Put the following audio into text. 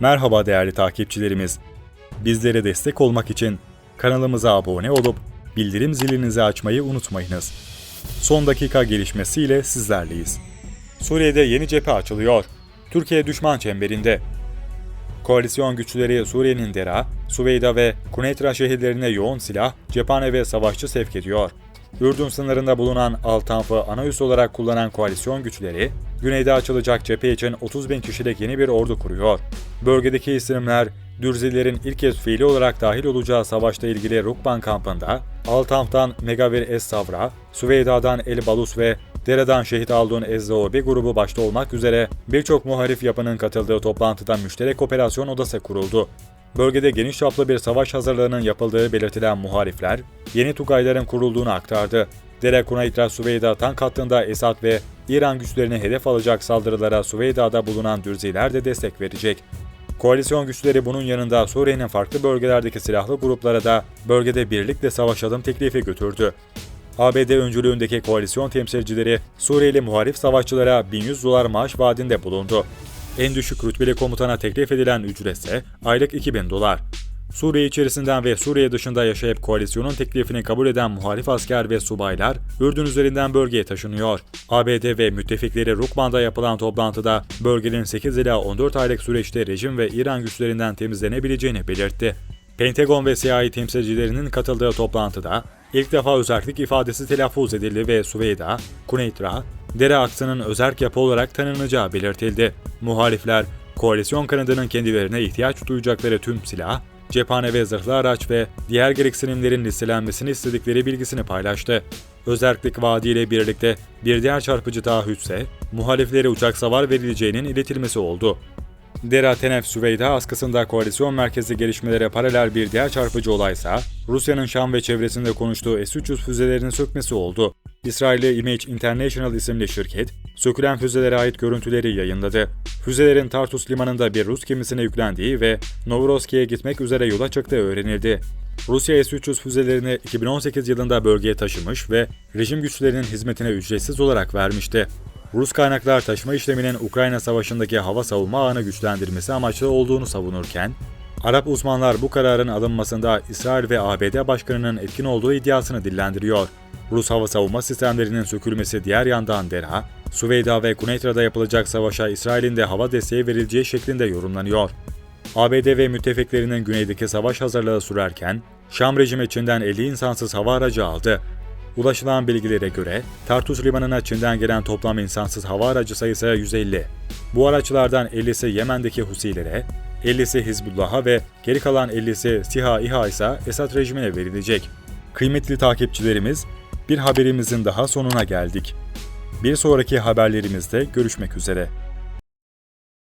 Merhaba değerli takipçilerimiz. Bizlere destek olmak için kanalımıza abone olup bildirim zilinizi açmayı unutmayınız. Son dakika gelişmesiyle sizlerleyiz. Suriye'de yeni cephe açılıyor. Türkiye düşman çemberinde. Koalisyon güçleri Suriye'nin Dera, Süveyda ve Kuneytra şehirlerine yoğun silah, cephane ve savaşçı sevk ediyor. Ürdün sınırında bulunan Altanf'ı ana üs olarak kullanan koalisyon güçleri, güneyde açılacak cephe için 30 bin kişilik yeni bir ordu kuruyor. Bölgedeki isimler, Dürzilerin ilk kez fiili olarak dahil olacağı savaşta ilgili Rukban kampında, Altanf'tan Megavir Es-Savra, Süveyda'dan El Balus ve Dere'den şehit aldığın Ezzaobi grubu başta olmak üzere birçok muharif yapının katıldığı toplantıda müşterek operasyon odası kuruldu. Bölgede geniş çaplı bir savaş hazırlığının yapıldığı belirtilen muharifler, yeni Tugayların kurulduğunu aktardı. Dere Kunaytra Süveyda tank hattında Esad ve İran güçlerini hedef alacak saldırılara Süveyda'da bulunan Dürziler de destek verecek. Koalisyon güçleri bunun yanında Suriye'nin farklı bölgelerdeki silahlı gruplara da bölgede birlikte savaşalım teklifi götürdü. ABD öncülüğündeki koalisyon temsilcileri Suriyeli muharif savaşçılara 1100 dolar maaş vaadinde bulundu. En düşük rütbeli komutana teklif edilen ücret ise aylık 2000 dolar. Suriye içerisinden ve Suriye dışında yaşayıp koalisyonun teklifini kabul eden muhalif asker ve subaylar Ürdün üzerinden bölgeye taşınıyor. ABD ve müttefikleri Rukman'da yapılan toplantıda bölgenin 8 ila 14 aylık süreçte rejim ve İran güçlerinden temizlenebileceğini belirtti. Pentagon ve CIA temsilcilerinin katıldığı toplantıda ilk defa özellik ifadesi telaffuz edildi ve Süveyda, Kuneytra, dere aksının özerk yapı olarak tanınacağı belirtildi. Muhalifler, koalisyon kanadının kendilerine ihtiyaç duyacakları tüm silah, cephane ve zırhlı araç ve diğer gereksinimlerin listelenmesini istedikleri bilgisini paylaştı. Özerklik vaadiyle birlikte bir diğer çarpıcı taahhütse, muhaliflere uçak savar verileceğinin iletilmesi oldu. Dera Tenef Süveyda askısında koalisyon merkezi gelişmelere paralel bir diğer çarpıcı olaysa, Rusya'nın Şam ve çevresinde konuştuğu S-300 füzelerinin sökmesi oldu. İsrailli Image International isimli şirket, sökülen füzelere ait görüntüleri yayınladı. Füzelerin Tartus limanında bir Rus gemisine yüklendiği ve Novorossiysk'e gitmek üzere yola çıktığı öğrenildi. Rusya S-300 füzelerini 2018 yılında bölgeye taşımış ve rejim güçlerinin hizmetine ücretsiz olarak vermişti. Rus kaynaklar taşıma işleminin Ukrayna Savaşı'ndaki hava savunma ağını güçlendirmesi amaçlı olduğunu savunurken, Arap uzmanlar bu kararın alınmasında İsrail ve ABD başkanının etkin olduğu iddiasını dillendiriyor. Rus hava savunma sistemlerinin sökülmesi diğer yandan Dera, Süveyda ve Kuneytra'da yapılacak savaşa İsrail'in de hava desteği verileceği şeklinde yorumlanıyor. ABD ve müttefiklerinin güneydeki savaş hazırlığı sürerken, Şam rejimi Çin'den 50 insansız hava aracı aldı. Ulaşılan bilgilere göre Tartus limanına Çin'den gelen toplam insansız hava aracı sayısı 150. Bu araçlardan 50'si Yemen'deki Husilere, 50'si Hizbullah'a ve geri kalan 50'si SİHA İHA ise Esad rejimine verilecek. Kıymetli takipçilerimiz, bir haberimizin daha sonuna geldik. Bir sonraki haberlerimizde görüşmek üzere.